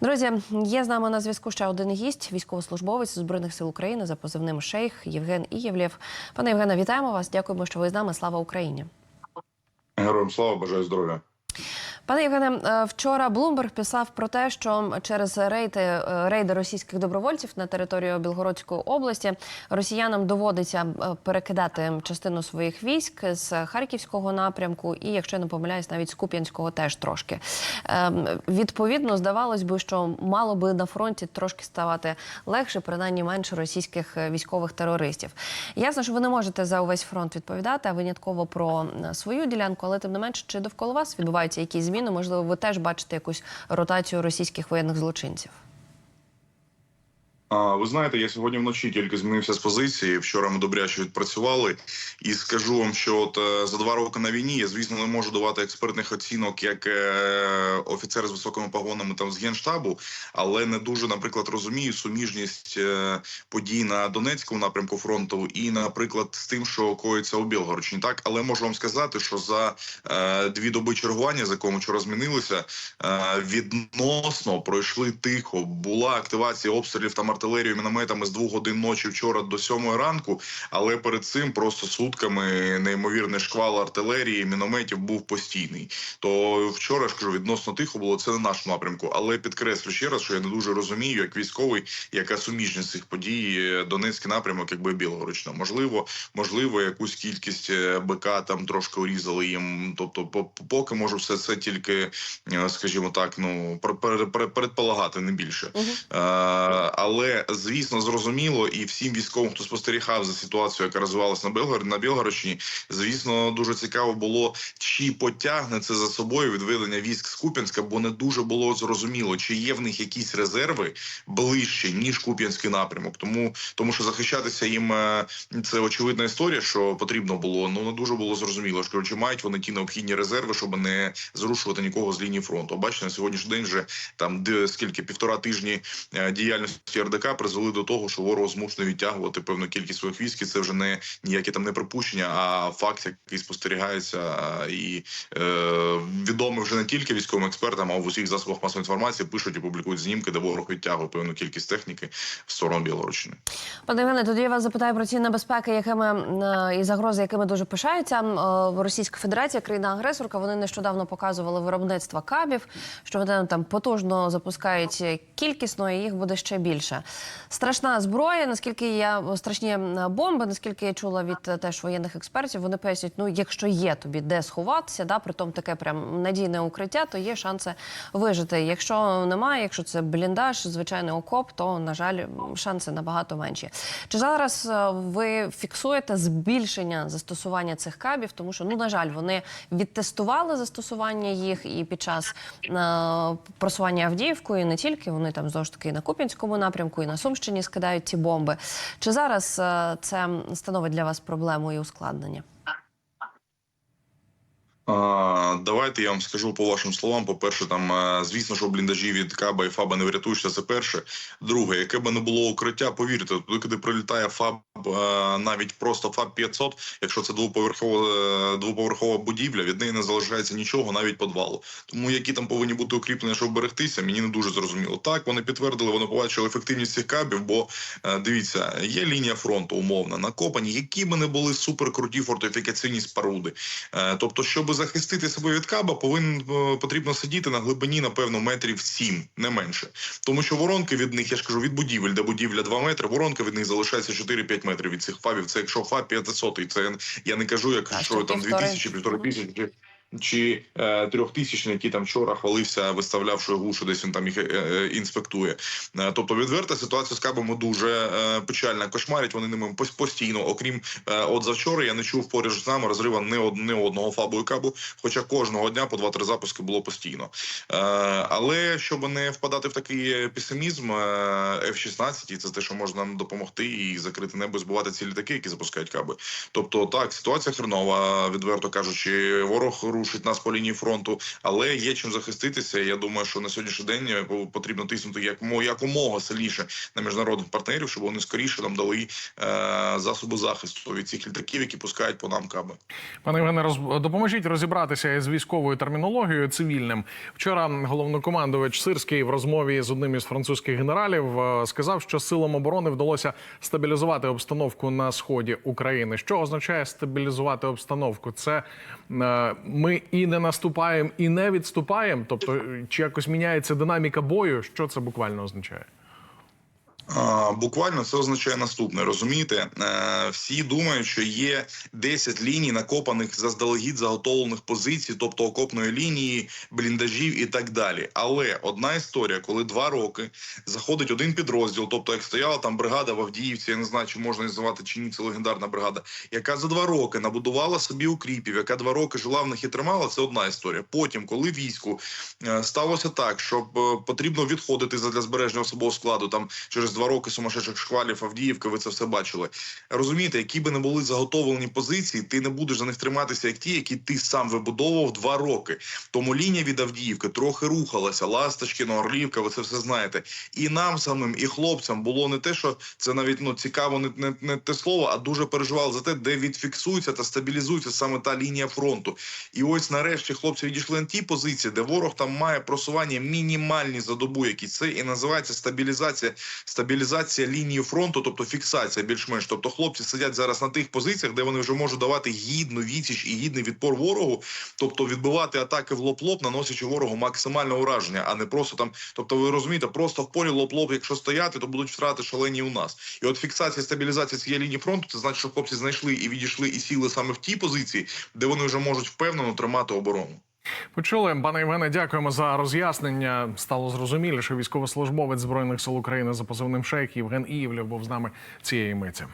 Друзі, є з нами на зв'язку ще один гість, військовослужбовець збройних сил України за позивним Шейх Євген Ієвлєв. Пане Євгене, вітаємо вас. Дякуємо, що ви з нами. Слава Україні. Героям слава, бажаю здоров'я. Пане Євгене, е, вчора Блумберг писав про те, що через рейди, е, рейди російських добровольців на територію Білгородської області росіянам доводиться е, перекидати частину своїх військ з харківського напрямку, і якщо я не помиляюсь, навіть з Куп'янського теж трошки. Ем, Відповідно, здавалось би, що мало би на фронті трошки ставати легше, принаймні менше російських військових терористів. Ясно, що ви не можете за увесь фронт відповідати, а винятково про свою ділянку, але тим не менше, чи довкола вас відбуваються якісь зміни? Можливо, ви теж бачите якусь ротацію російських воєнних злочинців. Ви знаєте, я сьогодні вночі тільки змінився з позиції. Вчора ми добряче відпрацювали, і скажу вам, що от е, за два роки на війні я звісно не можу давати експертних оцінок як е, офіцер з високими погонами там з генштабу, але не дуже, наприклад, розумію суміжність е, подій на Донецькому напрямку фронту і, наприклад, з тим, що коїться у Білгородщині. Так, але можу вам сказати, що за е, дві доби чергування, за якому вчора змінилися, е, відносно пройшли тихо. Була активація обстрілів там артилерією мінометами з двох годин ночі вчора до сьомої ранку. Але перед цим просто сутками неймовірний шквал артилерії, мінометів був постійний. То вчора ж кажу, відносно тихо було це на нашому напрямку. Але підкреслю ще раз, що я не дуже розумію, як військовий, яка суміжність цих подій е, Донецький напрямок, якби Білгородщина. Можливо, можливо, якусь кількість е, БК там трошки урізали їм. Тобто, по- поки можу все це тільки, е, скажімо так, ну пер- пер- пер- передполагати не більше. Е, але звісно, зрозуміло, і всім військовим, хто спостерігав за ситуацією, яка розвивалася на Білгород на Білгородщині, звісно, дуже цікаво було, чи потягне це за собою відведення військ з Куп'янська, бо не дуже було зрозуміло, чи є в них якісь резерви ближче ніж Куп'янський напрямок. Тому тому що захищатися їм е, це очевидна історія, що потрібно було. Ну не дуже було зрозуміло, що чи мають вони ті необхідні резерви, щоб не зрушувати нікого з лінії фронту. Бачите, на сьогоднішній день вже там де скільки півтора тижні е, діяльності РДК призвели до того, що ворог змушений відтягувати певну кількість своїх військ. І Це вже не ніякі там не припущення, а факт, який спостерігається і е, відомий вже не тільки військовим експертам, а в усіх засобах масової інформації пишуть і публікують знімки, де ворог відтягує певну кількість техніки в сторону Білорусчини. Пане Євгене, тоді я вас запитаю про ці небезпеки, якими е, і загрози, якими дуже пишаються. Е, Російська Федерація, країна-агресорка, вони нещодавно показували виробництво кабів, що вони там потужно запускають кількісно, і їх буде ще більше. Страшна зброя, наскільки я страшні бомби, наскільки я чула від е, теж воєнних експертів, вони пояснюють, ну якщо є тобі де сховатися, да, притом таке прям надійне укриття, то є шанси вижити. Якщо немає, якщо це бліндаж, звичайний окоп, то на жаль, шанси набагато менші. Чи зараз е, ви фіксуєте збільшення застосування цих кабів? Тому що ну на жаль, вони відтестували застосування їх і під час е, просування Авдіївкою, не тільки вони там знову ж таки на Куп'янському напрямку, і на Сумщині скидають ці бомби. Чи зараз е, це становить для вас проблему і ускладнення? А, давайте я вам скажу по вашим словам. По перше, там е, звісно, що бліндажі від Каба і Фаба не врятуєшся. Це перше. Друге, яке би не було укриття, повірте, туди, коли прилітає Фаб, е, навіть просто Фаб 500, якщо це двоповерхова е, двоповерхова будівля, від неї не залишається нічого, навіть подвалу. Тому які там повинні бути укріплення, щоб берегтися, мені не дуже зрозуміло. Так вони підтвердили, вони побачили ефективність цих кабів. Бо дивіться, є лінія фронту умовна, накопані, які би не були суперкруті фортифікаційні споруди. Тобто, щоб захистити себе від каба, повинен е, потрібно сидіти на глибині, напевно, метрів 7, не менше. Тому що воронки від них, я ж кажу, від будівель, де будівля 2 метри, воронка від них залишається 4-5 метрів від цих фабів. Це якщо фаб 500, і це я не кажу, як Так, що там дві тисячі півтори тисячі. Чи е, трьохтисячний, який там вчора хвалився, виставляв, що глушу десь він там їх е, е, інспектує. Е, тобто, відверта ситуація з кабами дуже е, печальна. Кошмарять вони ними постійно. Окрім е, от завчора, я не чув поруч з нами розрива не, од, одного фабу і кабу, хоча кожного дня по 2-3 запуски було постійно. Е, але щоб не впадати в такий песимізм, е, F-16 і це те, що може нам допомогти і закрити небо, і збивати ці літаки, які запускають каби. Тобто, так, ситуація хренова, відверто кажучи, ворог рушить нас по лінії фронту, але є чим захиститися. Я думаю, що на сьогоднішній день е, потрібно тиснути як мо- якомога сильніше на міжнародних партнерів, щоб вони скоріше нам дали е, засоби захисту від цих літаків, які пускають по нам каби. Пане Євгене, роз... допоможіть розібратися із військовою термінологією цивільним. Вчора головнокомандувач Сирський в розмові з одним із французьких генералів е, сказав, що силам оборони вдалося стабілізувати обстановку на сході України. Що означає стабілізувати обстановку? Це е, ми і не наступаємо, і не відступаємо. Тобто, чи якось міняється динаміка бою? Що це буквально означає? Буквально це означає наступне. Розумієте, Е, всі думають, що є 10 ліній накопаних заздалегідь заготовлених позицій, тобто окопної лінії, бліндажів і так далі. Але одна історія, коли два роки заходить один підрозділ, тобто як стояла там бригада в Авдіївці, я не знаю, чи можна називати чи ні, це легендарна бригада, яка за два роки набудувала собі укріпів, яка два роки жила в них і тримала. Це одна історія. Потім, коли війську е, сталося так, що е, потрібно відходити для збереження особового складу там через два роки сумасшедших шквалів Авдіївки, ви це все бачили. Розумієте, які би не були заготовлені позиції, ти не будеш за них триматися, як ті, які ти сам вибудовував два роки. Тому лінія від Авдіївки трохи рухалася. Ласточкіно, Орлівка, ви це все знаєте. І нам самим, і хлопцям було не те, що це навіть ну цікаво, не, не, не те слово, а дуже переживали за те, де відфіксується та стабілізується саме та лінія фронту. І ось нарешті хлопці відійшли на ті позиції, де ворог там має просування мінімальні за добу, якісь це і називається стабілізація, стабілізація лінії фронту, тобто фіксація більш-менш. Тобто хлопці сидять зараз на тих позиціях, де вони вже можуть давати гідну відсіч і гідний відпор ворогу, тобто відбивати атаки в лоб-лоб, наносячи ворогу максимальне ураження, а не просто там. Тобто, ви розумієте, просто в полі лоб-лоб, якщо стояти, то будуть втрати шалені у нас. І от фіксація стабілізація цієї лінії фронту, це значить, що хлопці знайшли і відійшли і сіли саме в ті позиції, де вони вже можуть впевнено тримати оборону. Почули, пане Іване, дякуємо за роз'яснення. Стало зрозуміліше. Військовослужбовець збройних сил України за позивним шейх Євген Іївлєв був з нами цієї миті.